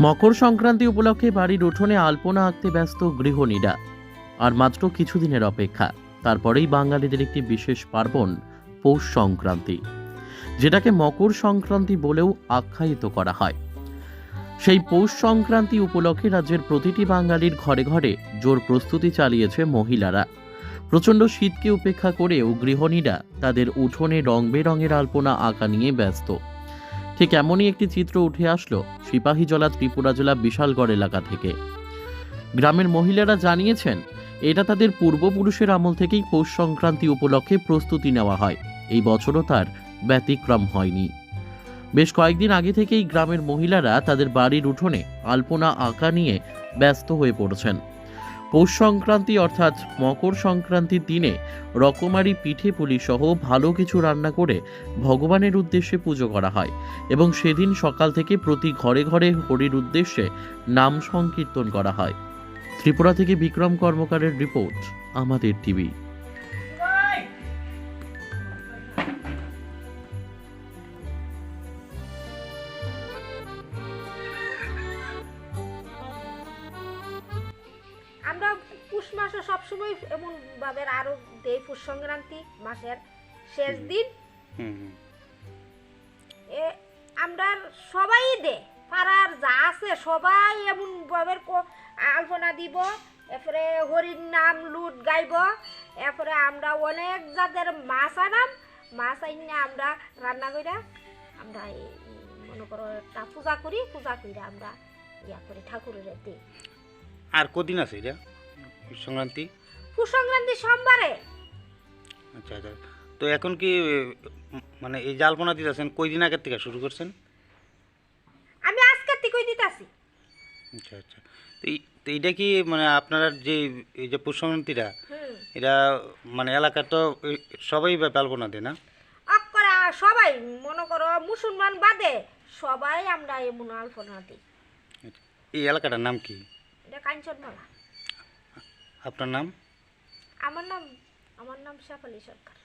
মকর সংক্রান্তি উপলক্ষে বাড়ির উঠোনে আলপনা আঁকতে ব্যস্ত গৃহিণীরা। আর মাত্র কিছুদিনের অপেক্ষা, তারপরেই বাঙালিদের একটি বিশেষ পার্বণ, পৌষ সংক্রান্তি, যেটাকে মকর সংক্রান্তি বলেও আখ্যায়িত করা হয়। সেই পৌষ সংক্রান্তি উপলক্ষে রাজ্যের প্রতিটি বাঙালির ঘরে ঘরে জোর প্রস্তুতি চালিয়েছে মহিলারা। প্রচণ্ড শীতকে উপেক্ষা করেও গৃহিণীরা তাদের উঠোনে রং বেরঙের আলপনা আঁকা নিয়ে ব্যস্ত। ঠিক এমনই একটি চিত্র উঠে আসলো সিপাহীজলা ত্রিপুরা জেলা বিশালগড় এলাকা থেকে। গ্রামের মহিলারা জানিয়েছেন, এটা তাদের পূর্বপুরুষের আমল থেকেই পৌষ সংক্রান্তি উপলক্ষে প্রস্তুতি নেওয়া হয়। এই বছরও তার ব্যতিক্রম হয়নি। বেশ কয়েকদিন আগে থেকেই গ্রামের মহিলারা তাদের বাড়ির উঠোনে আলপনা আঁকা নিয়ে ব্যস্ত হয়ে পড়েছেন। পৌষ সংক্রান্তি অর্থাৎ মকর সংক্রান্তির দিনে রকমারি পিঠে পুলি সহ ভালো কিছু রান্না করে ভগবানের উদ্দেশ্যে পুজো করা হয় এবং সেদিন সকাল থেকে প্রতি ঘরে ঘরে হরির উদ্দেশ্যে নাম সংকীর্তন করা হয়। ত্রিপুরা থেকে বিক্রম কর্মকারের রিপোর্ট, আমাদের টিভি। পুষ মাসে সবসময় এমন ভাবে আরও দেই পুষ সংক্রান্তি মাসের শেষ দিন। এ আমরা সবাই দে পাড়ার যা আছে সবাই এমন ভাবে আলপনা দিব এরপরে হরির নাম লুট গাইব এরপরে আমরা অনেক জাতের মাছ আনাম মাছ আইনে আমরা রান্না কইরা আমরা মনে করো একটা পূজা করি পূজা কইরা আমরা ইয়া করি ঠাকুরের দিই আর কদিন আছে এটা? সংক্রান্তি পুষ সংক্রান্তি সোমবারে। আচ্ছা আচ্ছা। তো এখন কি মানে এই জালপনা দিতেছেন কই দিন আগের থেকে শুরু করছেন? আমি আজকে থেকেই দিতাছি। আচ্ছা আচ্ছা। তো এই- তো এইটা কি মানে আপনারা যে এই যে পৌষ সংক্রান্তিটা এটা মানে এলাকার তো সবাই জালপনা দেয় না? অক্করা সবাই মনে করো মুসলমান বাদে সবাই আমরা এমন আলপনা দিই। এই এলাকাটার নাম কি? এটা কাঞ্চনমালা। আপনার নাম? আমার নাম আমার নাম শেফালি সরকার।